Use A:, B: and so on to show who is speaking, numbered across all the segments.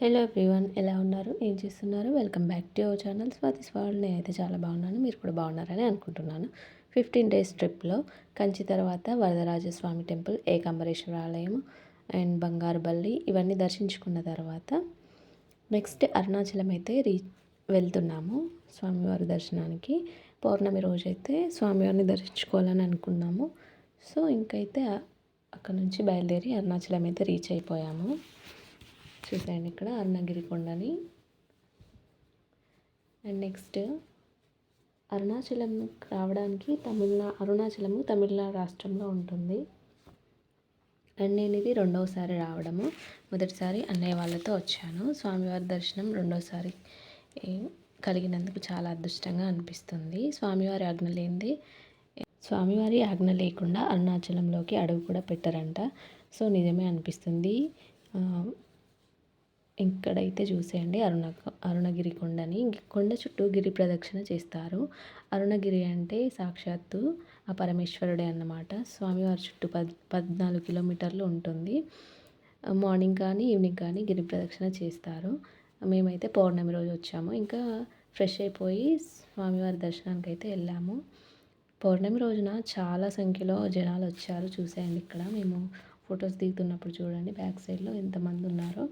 A: Hello everyone ఎలా ఉన్నారు? ఏం చేస్తున్నారు? Welcome back to our channel. Swathi స్వాల్. నేనైతే చాలా బాగున్నాను. మీరు కూడా బాగున్నారని అనుకుంటున్నాను. ఫిఫ్టీన్ డేస్ ట్రిప్లో కంచి తర్వాత వరదరాజస్వామి టెంపుల్ ఏకాంబరేశ్వర ఆలయం అండ్ బంగారు బల్లి ఇవన్నీ దర్శించుకున్న తర్వాత నెక్స్ట్ అరుణాచలం అయితే రీ వెళ్తున్నాము స్వామివారి దర్శనానికి. పౌర్ణమి రోజైతే స్వామివారిని దర్శించుకోవాలని అనుకున్నాము. సో ఇంకైతే అక్కడ నుంచి బయలుదేరి అరుణాచలం అయితే రీచ్ అయిపోయాము. చూసాయండి ఇక్కడ అరుణగిరి కొండని. అండ్ నెక్స్ట్ అరుణాచలం రావడానికి తమిళనా అరుణాచలము తమిళనాడు రాష్ట్రంలో ఉంటుంది. అండ్ నేను ఇది రెండవసారి రావడము. మొదటిసారి అన్నయ్య వాళ్ళతో వచ్చాను. స్వామివారి దర్శనం రెండోసారి కలిగినందుకు చాలా అదృష్టంగా అనిపిస్తుంది. స్వామివారి ఆజ్ఞ లేనిది స్వామివారి ఆజ్ఞ లేకుండా అరుణాచలంలోకి అడుగు కూడా పెట్టరంట. సో నిజమే అనిపిస్తుంది. ఇక్కడైతే చూసేయండి. అరుణ అరుణగిరి కొండని. కొండ చుట్టూ గిరి ప్రదక్షిణ చేస్తారు. అరుణగిరి అంటే సాక్షాత్తు ఆ పరమేశ్వరుడే అన్నమాట. స్వామివారి చుట్టూ పద్ పద్నాలుగు కిలోమీటర్లు ఉంటుంది. మార్నింగ్ కానీ ఈవినింగ్ కానీ గిరి ప్రదక్షిణ చేస్తారు. మేమైతే పౌర్ణమి రోజు వచ్చాము. ఇంకా ఫ్రెష్ అయిపోయి స్వామివారి దర్శనానికి అయితే వెళ్ళాము. పౌర్ణమి రోజున చాలా సంఖ్యలో జనాలు వచ్చారు. చూసేయండి ఇక్కడ. మేము ఫొటోస్ దిగుతున్నప్పుడు చూడండి. బ్యాక్ సైడ్లో ఎంతమంది ఉన్నారో.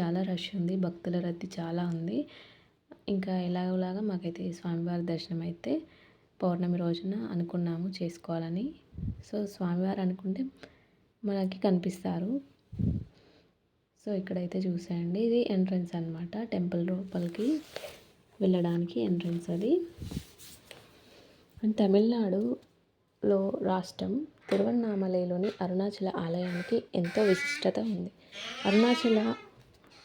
A: చాలా రష్ ఉంది భక్తుల రద్దీ చాలా ఉంది. ఇంకా ఎలాగోలాగా మాకైతే స్వామివారి దర్శనం అయితే పౌర్ణమి రోజున అనుకున్నాము చేసుకోవాలని. సో స్వామివారు అనుకుంటే మనకి కనిపిస్తారు. సో ఇక్కడైతే చూసేయండి. ఇది ఎంట్రన్స్ అనమాట టెంపుల్ లోపలికి వెళ్ళడానికి ఎంట్రన్స్ అది. తమిళనాడులో రాష్ట్రం తిరువన్నామలైలోని అరుణాచల ఆలయానికి ఎంతో విశిష్టత ఉంది. అరుణాచల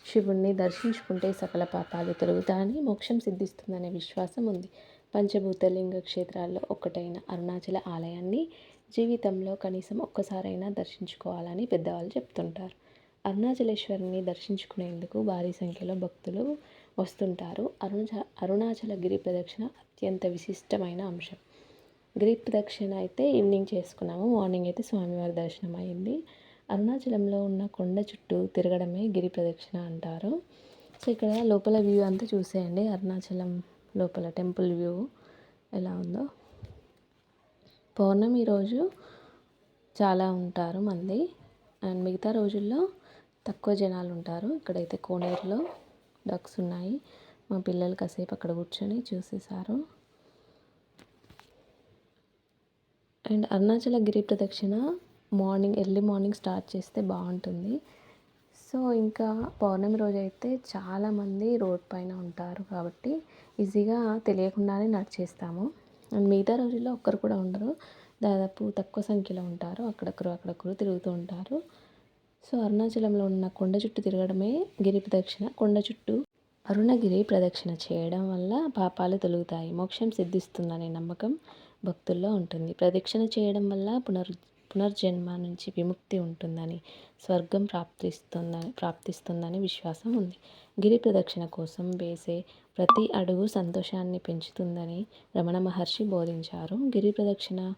A: శివుణ్ణి దర్శించుకుంటే సకల పాపాలు తొలుగుతాయని మోక్షం సిద్ధిస్తుందనే విశ్వాసం ఉంది. పంచభూత లింగ క్షేత్రాల్లో ఒకటైన అరుణాచల ఆలయాన్ని జీవితంలో కనీసం ఒక్కసారైనా దర్శించుకోవాలని పెద్దవాళ్ళు చెప్తుంటారు. అరుణాచలేశ్వరిని దర్శించుకునేందుకు భారీ సంఖ్యలో భక్తులు వస్తుంటారు. అరుణాచ అరుణాచల గిరి ప్రదక్షిణ అత్యంత విశిష్టమైన అంశం. గిరి ప్రదక్షిణ అయితే ఈవినింగ్ చేసుకున్నాము మార్నింగ్ అయితే స్వామివారి దర్శనం అయింది అరుణాచలంలో ఉన్న కొండ చుట్టూ తిరగడమే గిరి ప్రదక్షిణ అంటారు. సో ఇక్కడ లోపల వ్యూ అంతా చూసేయండి. అరుణాచలం లోపల టెంపుల్ వ్యూ ఎలా ఉందో. పౌర్ణమి రోజు చాలా ఉంటారు మంది. అండ్ మిగతా రోజుల్లో తక్కువ జనాలు ఉంటారు. ఇక్కడైతే కోనేరులో డక్స్ ఉన్నాయి. మా పిల్లలు కాసేపు అక్కడ కూర్చొని చూసేసారు అండ్ అరుణాచల గిరి ప్రదక్షిణ మార్నింగ్ ఎర్లీ మార్నింగ్ స్టార్ట్ చేస్తే బాగుంటుంది. సో ఇంకా పౌర్ణమి రోజు అయితే చాలామంది రోడ్ పైన ఉంటారు కాబట్టి ఈజీగా తెలియకుండానే నడిచేస్తాము. అండ్ మిగతా రోజుల్లో ఒక్కరు కూడా ఉండరు. దాదాపు తక్కువ సంఖ్యలో ఉంటారు. అక్కడక్కరు అక్కడక్కరు తిరుగుతూ ఉంటారు. సో అరుణాచలంలో ఉన్న కొండ చుట్టూ తిరగడమే గిరి ప్రదక్షిణ. కొండ చుట్టూ అరుణగిరి ప్రదక్షిణ చేయడం వల్ల పాపాలు తొలుగుతాయి. మోక్షం సిద్ధిస్తుందనే నమ్మకం భక్తుల్లో ఉంటుంది. ప్రదక్షిణ చేయడం వల్ల పునరు పునర్జన్మ నుంచి విముక్తి ఉంటుందని స్వర్గం ప్రాప్తిస్తుందని ప్రాప్తిస్తుందని విశ్వాసం ఉంది. గిరి ప్రదక్షిణ కోసం వేసే ప్రతి అడుగు సంతోషాన్ని పెంచుతుందని రమణ మహర్షి బోధించారు. గిరి ప్రదక్షిణ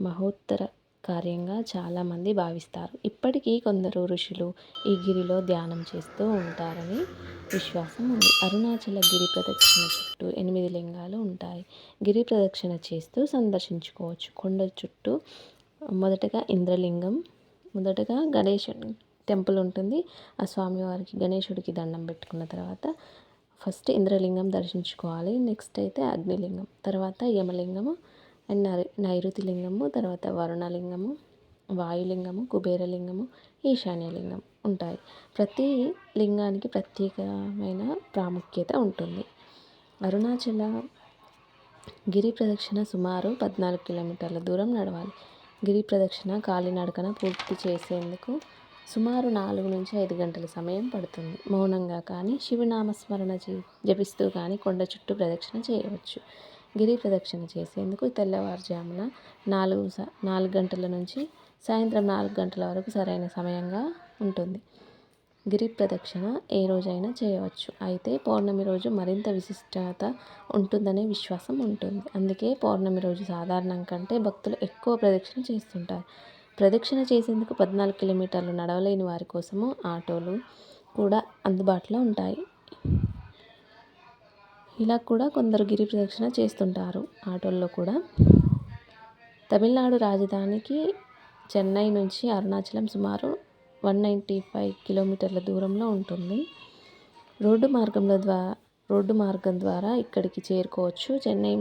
A: మహోత్తర కార్యంగా చాలామంది భావిస్తారు. ఇప్పటికీ కొందరు ఋషులు ఈ గిరిలో ధ్యానం చేస్తూ ఉంటారని విశ్వాసం ఉంది. అరుణాచల గిరి ప్రదక్షిణ చుట్టూ ఎనిమిది లింగాలు ఉంటాయి. గిరి ప్రదక్షిణ చేస్తూ సందర్శించుకోవచ్చు. కొండ చుట్టూ మొదటగా ఇంద్రలింగం మొదటగా గణేశుని టెంపుల్ ఉంటుంది. ఆ స్వామివారికి గణేశుడికి దండం పెట్టుకున్న తర్వాత ఫస్ట్ ఇంద్రలింగం దర్శించుకోవాలి. నెక్స్ట్ అయితే అగ్నిలింగం తర్వాత యమలింగము అండ్ నైరుతి లింగము తర్వాత వరుణలింగము వాయులింగము కుబేరలింగము ఈశాన్యలింగం ఉంటాయి. ప్రతి లింగానికి ప్రత్యేకమైన ప్రాముఖ్యత ఉంటుంది. అరుణాచల గిరి ప్రదక్షిణ సుమారు పద్నాలుగు కిలోమీటర్ల దూరం నడవాలి. గిరి ప్రదక్షిణ కాలినడకన పూర్తి చేసేందుకు సుమారు నాలుగు నుంచి ఐదు గంటల సమయం పడుతుంది. మౌనంగా కానీ శివనామస్మరణ జపిస్తూ కానీ కొండ చుట్టూ ప్రదక్షిణ చేయవచ్చు. గిరి ప్రదక్షిణ చేసేందుకు తెల్లవారుజామున నాలుగు నాలుగు గంటల నుంచి సాయంత్రం నాలుగు గంటల వరకు సరైన సమయంగా ఉంటుంది. గిరి ప్రదక్షిణ ఏ రోజైనా చేయవచ్చు. అయితే పౌర్ణమి రోజు మరింత విశిష్టత ఉంటుందనే విశ్వాసం ఉంటుంది. అందుకే పౌర్ణమి రోజు సాధారణం కంటే భక్తులు ఎక్కువ ప్రదక్షిణ చేస్తుంటారు. ప్రదక్షిణ చేసేందుకు పద్నాలుగు కిలోమీటర్లు నడవలేని వారి కోసము ఆటోలు కూడా అందుబాటులో ఉంటాయి. ఇలా కూడా కొందరు గిరి ప్రదక్షిణ చేస్తుంటారు ఆటోల్లో కూడా. తమిళనాడు రాజధానికి చెన్నై నుంచి అరుణాచలం సుమారు వన్ నైంటీ ఫైవ్ కిలోమీటర్ల దూరంలో ఉంటుంది. రోడ్డు మార్గంలో ద్వారా రోడ్డు మార్గం ద్వారా ఇక్కడికి చేరుకోవచ్చు. చెన్నై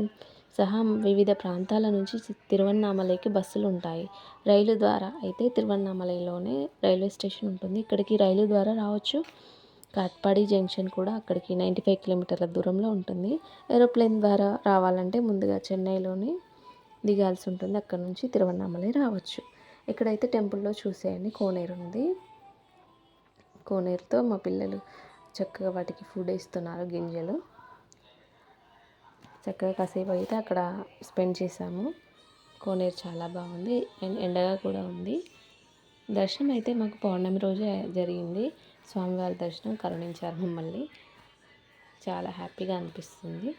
A: సహా వివిధ ప్రాంతాల నుంచి తిరువన్నామలైకి బస్సులు ఉంటాయి. రైలు ద్వారా అయితే తిరువన్నామలైలోనే రైల్వే స్టేషన్ ఉంటుంది. ఇక్కడికి రైలు ద్వారా రావచ్చు. కాట్పాడి జంక్షన్ కూడా అక్కడికి నైంటీ ఫైవ్ కిలోమీటర్ల దూరంలో ఉంటుంది. ఏరోప్లేన్ ద్వారా రావాలంటే ముందుగా చెన్నైలోనే దిగాల్సి ఉంటుంది. అక్కడ నుంచి తిరువన్నామలై రావచ్చు. ఇక్కడైతే టెంపుల్లో చూసేయండి. కోనేరు ఉంది. కోనేరుతో మా పిల్లలు చక్కగా వాటికి ఫుడ్ ఇస్తున్నారు గింజలు. చక్కగా కాసేపు అయితే అక్కడ స్పెండ్ చేసాము కోనేరు చాలా బాగుంది. అండ్ ఎండగా కూడా ఉంది. దర్శనం అయితే మాకు పౌర్ణమి రోజే జరిగింది. స్వామివారి దర్శనం కరుణించారు మమ్మల్ని. చాలా హ్యాపీగా అనిపిస్తుంది.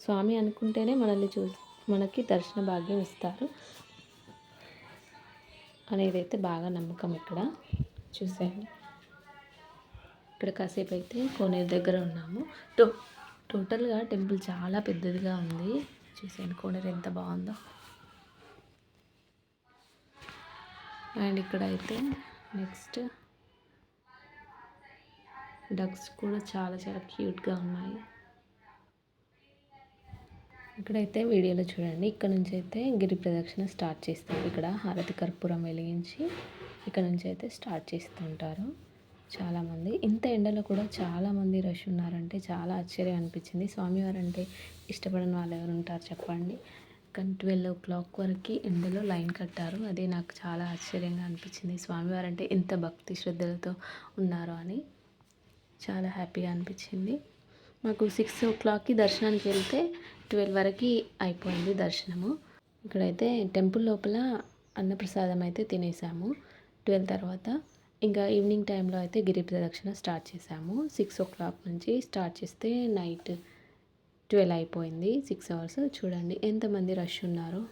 A: స్వామి అనుకుంటేనే మనల్ని చూ మనకి దర్శన భాగ్యం ఇస్తారు. అనేది అయితే బాగా నమ్మకం ఇక్కడ. చూసేయండి. ఇక్కడ కాసేపు అయితే కోనేరు దగ్గర ఉన్నాము. టో టోటల్గా టెంపుల్ చాలా పెద్దదిగా ఉంది. చూసేయండి కోనేరు ఎంత బాగుందో. అండ్ ఇక్కడ అయితే నెక్స్ట్ డక్స్ కూడా చాలా చాలా క్యూట్గా ఉన్నాయి. ఇక్కడైతే వీడియోలో చూడండి. ఇక్కడ నుంచి అయితే గిరి ప్రదక్షిణ స్టార్ట్ చేస్తారు. ఇక్కడ హారతి కర్పూరం వెలిగించి ఇక్కడ నుంచి అయితే స్టార్ట్ చేస్తుంటారు. చాలామంది ఇంత ఎండలో కూడా చాలామంది రష్ ఉన్నారంటే చాలా ఆశ్చర్యం అనిపించింది. స్వామివారు అంటే ఇష్టపడని వాళ్ళు ఎవరు ఉంటారు చెప్పండి. కానీ ట్వెల్వ్ ఓ క్లాక్ వరకు ఎండలో లైన్ కట్టారు. అది నాకు చాలా ఆశ్చర్యంగా అనిపించింది. స్వామివారు అంటే ఎంత భక్తి శ్రద్ధలతో ఉన్నారో అని చాలా హ్యాపీగా అనిపించింది. మాకు సిక్స్ ఓ క్లాక్కి దర్శనానికి వెళ్తే ట్వెల్వ్ వరకు అయిపోయింది దర్శనము. ఇక్కడైతే టెంపుల్ లోపల అన్నప్రసాదం అయితే తినేసాము. ట్వెల్వ్ తర్వాత ఇంకా ఈవినింగ్ టైంలో అయితే గిరి ప్రదక్షిణ స్టార్ట్ చేసాము. సిక్స్ ఓ క్లాక్ నుంచి స్టార్ట్ చేస్తే నైట్ ట్వెల్వ్ అయిపోయింది. Six hours. చూడండి ఎంతమంది రష్ ఉన్నారో.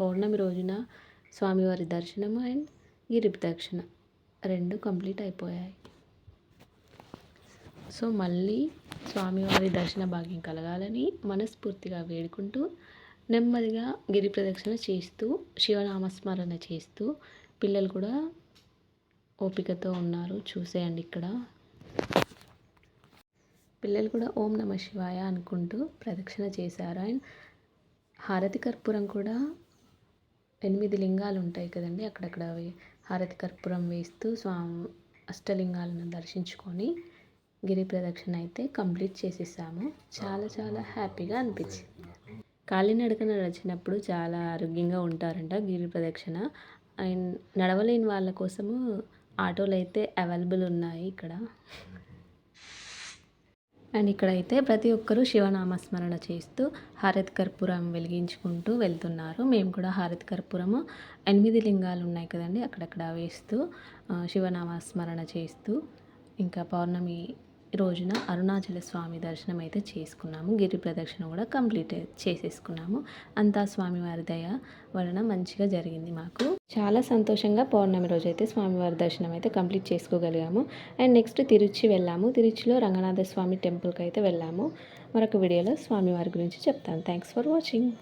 A: పౌర్ణమి రోజున స్వామివారి దర్శనం అండ్ గిరి ప్రదక్షిణ రెండు కంప్లీట్ అయిపోయాయి. సో మళ్ళీ స్వామివారి దర్శన భాగ్యం కలగాలని మనస్ఫూర్తిగా వేడుకుంటూ నెమ్మదిగా గిరి ప్రదక్షిణ చేస్తూ శివనామస్మరణ చేస్తూ పిల్లలు కూడా ఓపికతో ఉన్నారు. చూసేయండి ఇక్కడ. పిల్లలు కూడా ఓం నమ శివాయ అనుకుంటూ ప్రదక్షిణ చేశారు. అండ్ హారతి కర్పూరం కూడా ఎనిమిది లింగాలు ఉంటాయి కదండి అక్కడక్కడ హారతి కర్పూరం వేస్తూ స్వామి అష్టలింగాలను దర్శించుకొని గిరి ప్రదక్షిణ అయితే కంప్లీట్ చేసేసాము. చాలా చాలా హ్యాపీగా అనిపించింది. కాలినడకన నడిచినప్పుడు చాలా ఆరోగ్యంగా ఉంటారంట గిరి ప్రదక్షిణ. అండ్ నడవలేని వాళ్ళ కోసము ఆటోలు అయితే అవైలబుల్ ఉన్నాయి ఇక్కడ. అండ్ ఇక్కడైతే ప్రతి ఒక్కరూ శివనామస్మరణ చేస్తూ హారతి కర్పూరం వెలిగించుకుంటూ వెళ్తున్నారు. మేము కూడా హారతి కర్పూరము ఎనిమిది లింగాలు ఉన్నాయి కదండి అక్కడక్కడ వేస్తూ శివనామస్మరణ చేస్తూ ఇంకా పౌర్ణమి రోజున అరుణాచల స్వామి దర్శనం అయితే చేసుకున్నాము. గిరి ప్రదక్షిణ కూడా కంప్లీట్ చేసేసుకున్నాము. అంతా స్వామివారి దయ వలన మంచిగా జరిగింది మాకు. చాలా సంతోషంగా పౌర్ణమి రోజు అయితే స్వామివారి దర్శనం అయితే కంప్లీట్ చేసుకోగలిగాము. అండ్ నెక్స్ట్ తిరుచి వెళ్ళాము. తిరుచిలో రంగనాథ స్వామి టెంపుల్కి అయితే వెళ్ళాము. మరొక వీడియోలో స్వామివారి గురించి చెప్తాను. Thanks for watching